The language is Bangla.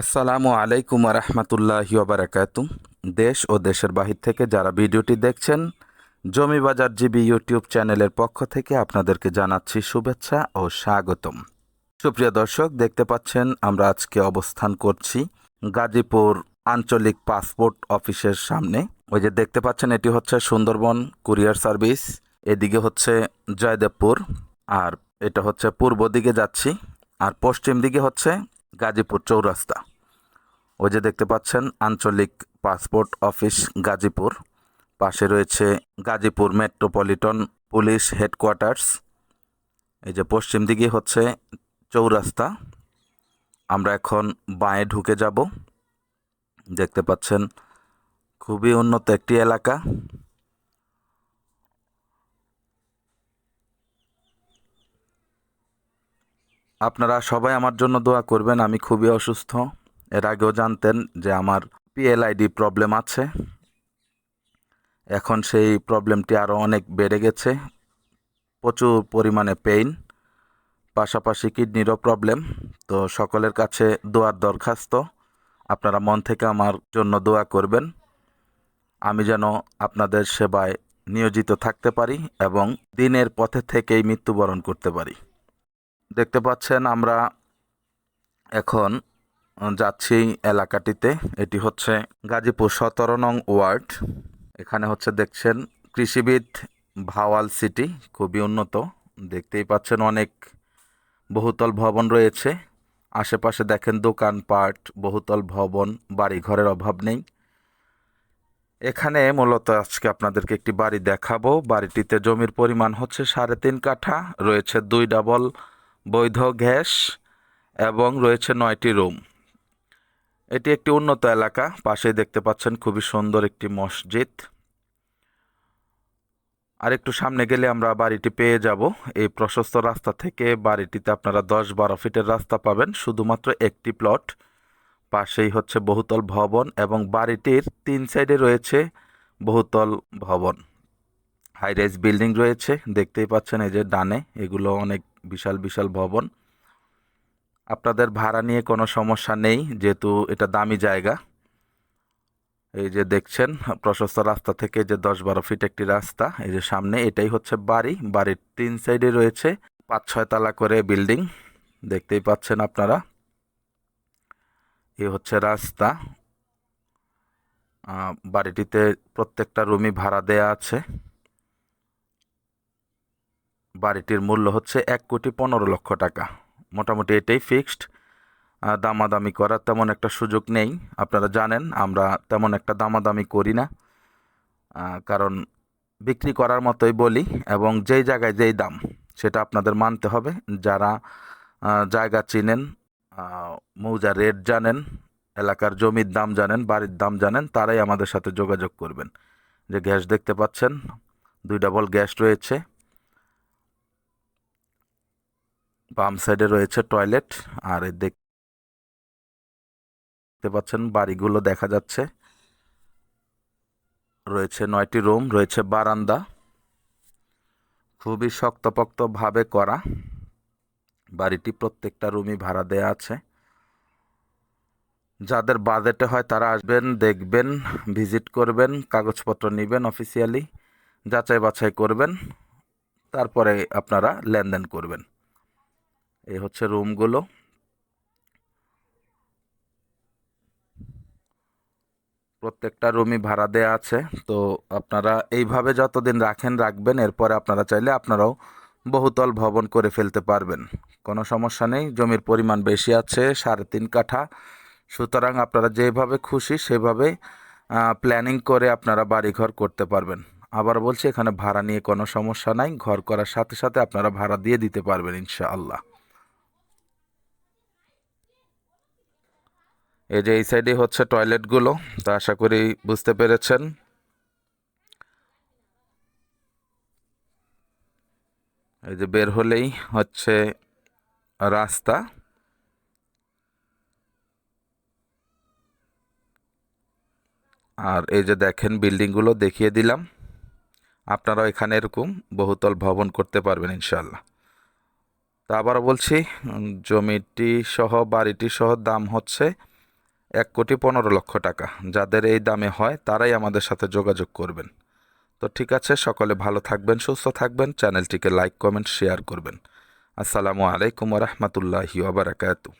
আসসালামু আলাইকুম রহমতুল্লাহ বারাকাতু দেশ ও দেশের বাহির থেকে যারা ভিডিওটি দেখছেন, জমি বাজার জিবি ইউটিউব চ্যানেলের পক্ষ থেকে আপনাদেরকে জানাচ্ছি শুভেচ্ছা ও স্বাগতম। সুপ্রিয় দর্শক, দেখতে পাচ্ছেন আমরা আজকে অবস্থান করছি গাজীপুর আঞ্চলিক পাসপোর্ট অফিসের সামনে। ওই যে দেখতে পাচ্ছেন, এটি হচ্ছে সুন্দরবন কুরিয়ার সার্ভিস। এদিকে হচ্ছে জয়দেবপুর, আর এটা হচ্ছে পূর্ব দিকে যাচ্ছি। আর পশ্চিম দিকে হচ্ছে গাজীপুর চৌরাস্তা। ওই যে দেখতে পাচ্ছেন, আঞ্চলিক পাসপোর্ট অফিস গাজীপুর। পাশে রয়েছে গাজীপুর মেট্রোপলিটন পুলিশ হেডকোয়ার্টার্স। এই যে পশ্চিম দিকে হচ্ছে চৌরাস্তা। আমরা এখন বাঁয়ে ঢুকে যাব। দেখতে পাচ্ছেন, খুবই উন্নত একটি এলাকা। আপনারা সবাই আমার জন্য দোয়া করবেন, আমি খুবই অসুস্থ। এর আগেও জানতেন যে আমার পিএলআইডি প্রবলেম আছে। এখন সেই প্রবলেমটি আরও অনেক বেড়ে গেছে। প্রচুর পরিমাণে পেইন পাশাপাশি কিডনিরও প্রবলেম তো সকলের কাছে দোয়ার দরখাস্ত, আপনারা মন থেকে আমার জন্য দোয়া করবেন। আমি যেন আপনাদের সেবায় নিয়োজিত থাকতে পারি এবং দিনের পথে থেকেই মৃত্যুবরণ করতে পারি। দেখতে পাচ্ছেন আমরা এখন যাচ্ছি এলাকাটিতে। এটি হচ্ছে গাজীপুর সতেরো নং ওয়ার্ড। এখানে হচ্ছে দেখছেন কৃষিবিদ ভাওয়াল সিটি, খুবই উন্নত। দেখতেই পাচ্ছেন অনেক বহুতল ভবন রয়েছে। আশেপাশে দেখেন দোকানপাট, বহুতল ভবন বাড়ি ঘরের অভাব নেই। এখানে মূলত আজকে আপনাদেরকে একটি বাড়ি দেখাবো। বাড়িটিতে জমির পরিমাণ হচ্ছে সাড়ে তিন কাঠা, রয়েছে দুই ডাবল বৈধ গ্যাস এবং রয়েছে নয়টি রুম। এটি একটি উন্নত এলাকা। পাশেই দেখতে পাচ্ছেন খুবই সুন্দর একটি মসজিদ। আর একটু সামনে গেলে আমরা বাড়িটি পেয়ে যাব। এই প্রশস্ত রাস্তা থেকে বাড়িটিতে আপনারা দশ বারো ফিটের রাস্তা পাবেন। শুধুমাত্র একটি প্লট। পাশেই হচ্ছে বহুতল ভবন এবং বাড়িটির তিন সাইডে রয়েছে বহুতল ভবন। হাই রাইজ বিল্ডিং রয়েছে। দেখতেই পাচ্ছেন এই যে ডানে এগুলো অনেক বিশাল বিশাল ভবন। আপনাদের ভাড়া নিয়ে কোনো সমস্যা নেই, যেহেতু এটা দামি জায়গা। এই যে দেখছেন, প্রশস্ত রাস্তা থেকে যে দশ বারো ফিট একটি রাস্তা, এই যে সামনে এটাই হচ্ছে বাড়ি। বাড়ির তিন সাইডে রয়েছে পাঁচ, ছয় তালা করে বিল্ডিং, দেখতেই পাচ্ছেন আপনারা। এ হচ্ছে রাস্তা। বাড়িটিতে প্রত্যেকটা রুমই ভাড়া দেয়া আছে। বাড়িটির মূল্য হচ্ছে এক কোটি পনেরো লক্ষ টাকা। মোটামুটি এটাই ফিক্সড। দামাদামি করার তেমন একটা সুযোগ নেই। আপনারা জানেন, আমরা তেমন একটা দামাদামি করি না। কারণ বিক্রি করার মতোই বলি এবং যেই জায়গায় যেই দাম, সেটা আপনাদের মানতে হবে। যারা জায়গা চিনেন মৌজার রেট জানেন, এলাকার জমির দাম জানেন, বাড়ির দাম জানেন, তারাই আমাদের সাথে যোগাযোগ করবেন। যে গ্যাস দেখতে পাচ্ছেন, দুই ডাবল গ্যাস রয়েছে। বাম সাইডে রয়েছে টয়লেট, আর দেখতে পাচ্ছেন বাড়িগুলো দেখা যাচ্ছে। রয়েছে নয়টি রুম, রয়েছে বারান্দা। খুবই শক্তপোক্ত ভাবে করা। বাড়িটি প্রত্যেকটা রুমই ভাড়া দেয়া আছে। যাদের বাজেটে হয় তারা আসবেন, দেখবেন, ভিজিট করবেন, কাগজপত্র নেবেন অফিসিয়ালি যাচাই বাছাই করবেন, তারপরে আপনারা লেনদেন করবেন। এই হচ্ছে রুমগুলো। প্রত্যেকটা রুমই ভাড়া দেয়া আছে, তো আপনারা এইভাবে যতদিন রাখেন, রাখবেন, এরপরে আপনারা চাইলে আপনারাও বহুতল ভবন করে ফেলতে পারবেন। কোনো সমস্যা নেই, জমির পরিমাণ বেশি আছে, সাড়ে তিন কাঠা। সুতরাং আপনারা যেভাবে খুশি সেভাবে প্ল্যানিং করে আপনারা বাড়িঘর করতে পারবেন। আবার বলছি, এখানে ভাড়া নিয়ে কোনো সমস্যা নাই, ঘর করার সাথে সাথে আপনারা ভাড়া দিয়ে দিতে পারবেন, ইনশাআল্লাহ। এই যে এই সাইডে হচ্ছে টয়লেটগুলো, তো আশা করি বুঝতে পেরেছেন। এই যে বের হলেই হচ্ছে রাস্তা। আর এই যে দেখেন বিল্ডিংগুলো দেখিয়ে দিলাম। আপনারাও এখানে এরকম বহুতল ভবন করতে পারবেন ইনশাল্লাহ তা আবারও বলছি জমিটি সহ, বাড়িটি সহ দাম হচ্ছে এক কোটি পনেরো লক্ষ টাকা। যাদের এই দামে হয়, তারাই আমাদের সাথে যোগাযোগ করবেন। তো ঠিক আছে, সকলে ভালো থাকবেন, সুস্থ থাকবেন। চ্যানেলটিকে লাইক, কমেন্ট, শেয়ার করবেন। আসসালামু আলাইকুম রহমতুল্লাহি ওবরাকাতু